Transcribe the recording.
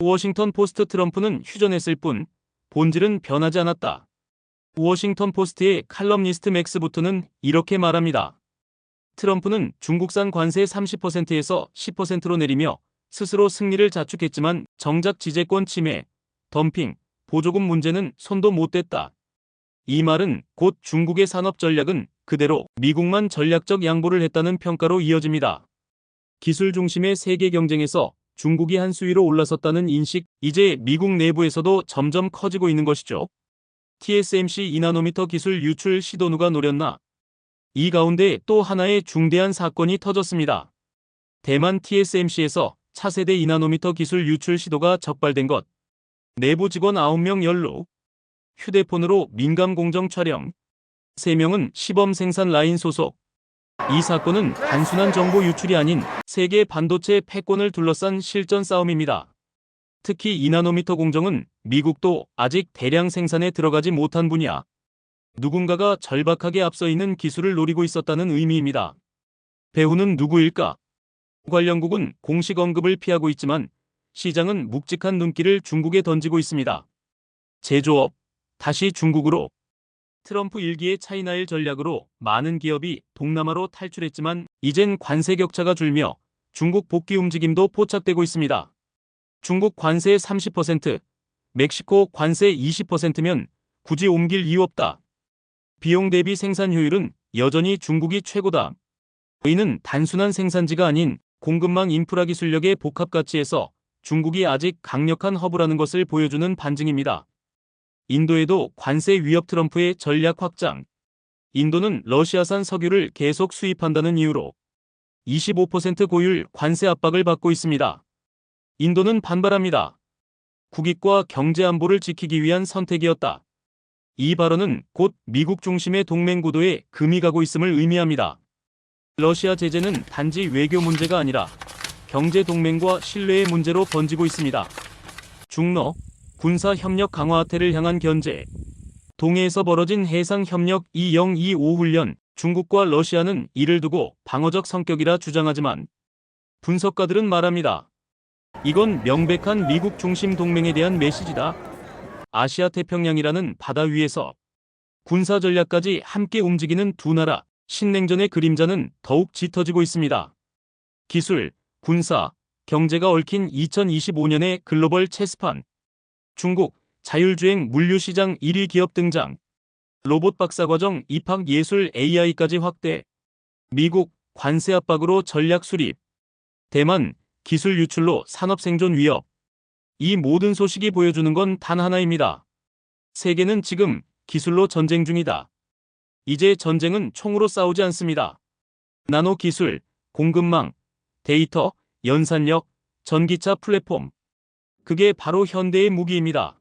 워싱턴 포스트 트럼프는 휴전했을 뿐 본질은 변하지 않았다. 워싱턴 포스트의 칼럼니스트 맥스 부트는 이렇게 말합니다. 트럼프는 중국산 관세 30%에서 10%로 내리며 스스로 승리를 자축했지만 정작 지재권 침해, 덤핑, 보조금 문제는 손도 못 댔다. 이 말은 곧 중국의 산업 전략은 그대로 미국만 전략적 양보를 했다는 평가로 이어집니다. 기술 중심의 세계 경쟁에서 중국이 한 수위로 올라섰다는 인식, 이제 미국 내부에서도 점점 커지고 있는 것이죠. TSMC 2나노미터 기술 유출 시도 누가 노렸나? 이 가운데 또 하나의 중대한 사건이 터졌습니다. 대만 TSMC에서 차세대 2나노미터 기술 유출 시도가 적발된 것. 내부 직원 9명 연루. 휴대폰으로 민감 공정 촬영. 3명은 시범 생산 라인 소속. 이 사건은 단순한 정보 유출이 아닌 세계 반도체 패권을 둘러싼 실전 싸움입니다. 특히 2나노미터 공정은 미국도 아직 대량 생산에 들어가지 못한 분야. 누군가가 절박하게 앞서 있는 기술을 노리고 있었다는 의미입니다. 배우는 누구일까? 관련국은 공식 언급을 피하고 있지만 시장은 묵직한 눈길을 중국에 던지고 있습니다. 제조업, 다시 중국으로. 트럼프 일기의 차이나일 전략으로 많은 기업이 동남아로 탈출했지만 이젠 관세 격차가 줄며 중국 복귀 움직임도 포착되고 있습니다. 중국 관세 30%, 멕시코 관세 20%면 굳이 옮길 이유 없다. 비용 대비 생산 효율은 여전히 중국이 최고다. 이는 단순한 생산지가 아닌 공급망 인프라 기술력의 복합 가치에서 중국이 아직 강력한 허브라는 것을 보여주는 반증입니다. 인도에도 관세 위협 트럼프의 전략 확장. 인도는 러시아산 석유를 계속 수입한다는 이유로 25% 고율 관세 압박을 받고 있습니다. 인도는 반발합니다. 국익과 경제 안보를 지키기 위한 선택이었다. 이 발언은 곧 미국 중심의 동맹 구도에 금이 가고 있음을 의미합니다. 러시아 제재는 단지 외교 문제가 아니라 경제 동맹과 신뢰의 문제로 번지고 있습니다. 중러, 군사 협력 강화 하태를 향한 견제. 동해에서 벌어진 해상 협력 2025 훈련, 중국과 러시아는 이를 두고 방어적 성격이라 주장하지만 분석가들은 말합니다. 이건 명백한 미국 중심 동맹에 대한 메시지다. 아시아 태평양이라는 바다 위에서 군사 전략까지 함께 움직이는 두 나라 신냉전의 그림자는 더욱 짙어지고 있습니다. 기술, 군사, 경제가 얽힌 2025년의 글로벌 체스판. 중국 자율주행 물류시장 1위 기업 등장. 로봇 박사과정 입학 예술 AI까지 확대. 미국 관세 압박으로 전략 수립. 대만 기술 유출로 산업 생존 위협. 이 모든 소식이 보여주는 건 단 하나입니다. 세계는 지금 기술로 전쟁 중이다. 이제 전쟁은 총으로 싸우지 않습니다. 나노 기술, 공급망, 데이터, 연산력, 전기차 플랫폼. 그게 바로 현대의 무기입니다.